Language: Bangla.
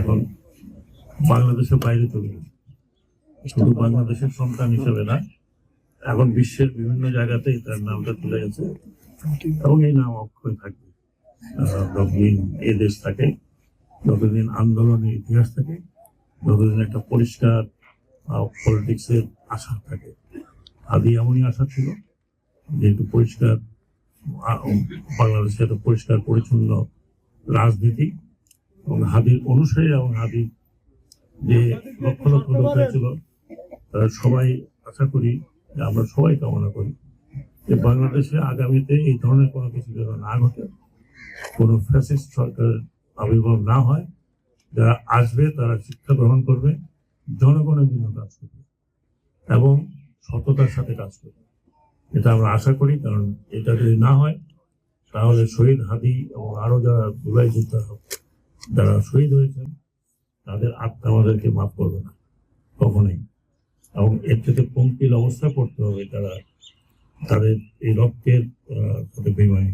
এখন বাংলাদেশের বাইরে চলে গেছে। শুধু বাংলাদেশের সন্তান হিসেবে না, এখন বিশ্বের বিভিন্ন জায়গাতে তার নামটা চলে গেছে এবং এই নাম অক্ষয় থাকবে যতদিন এ দেশ থাকে, যতদিন আন্দোলনের ইতিহাস থাকে, যতদিন একটা পরিষ্কার পলিটিক্সের আশা থাকে। আদি এমনই আশা ছিল, যেহেতু পরিষ্কার বাংলাদেশে একটা পরিষ্কার, পরিচ্ছন্ন রাজনীতি এবং হাদির অনুসারী এবং হাদির যে লক্ষ লক্ষ লোক হয়েছিল, তারা সবাই আশা করি আমরা সবাই কামনা করি যে বাংলাদেশে আগামীতে এই ধরনের কোনো কিছু যেন না ঘটে, কোনো ফ্যাসিস্ট সরকারের আবির্ভাব না হয়, যারা আসবে তারা শিক্ষা গ্রহণ করবে, জনগণের জন্য কাজ করবে এবং সততার সাথে কাজ করবে। এটা আমরা আশা করি, কারণ এটা যদি না হয়, তাহলে শহীদ হাদি এবং আরও যারা জুলাই যোদ্ধা যারা শহীদ হয়েছেন, তাদের আত্মা আমাদেরকে মাফ করবে না, কখনোই। এবং এর থেকে পঙ্কিল অবস্থা করতে হবে তারা, তাদের এই রক্তের সাথে বেমানি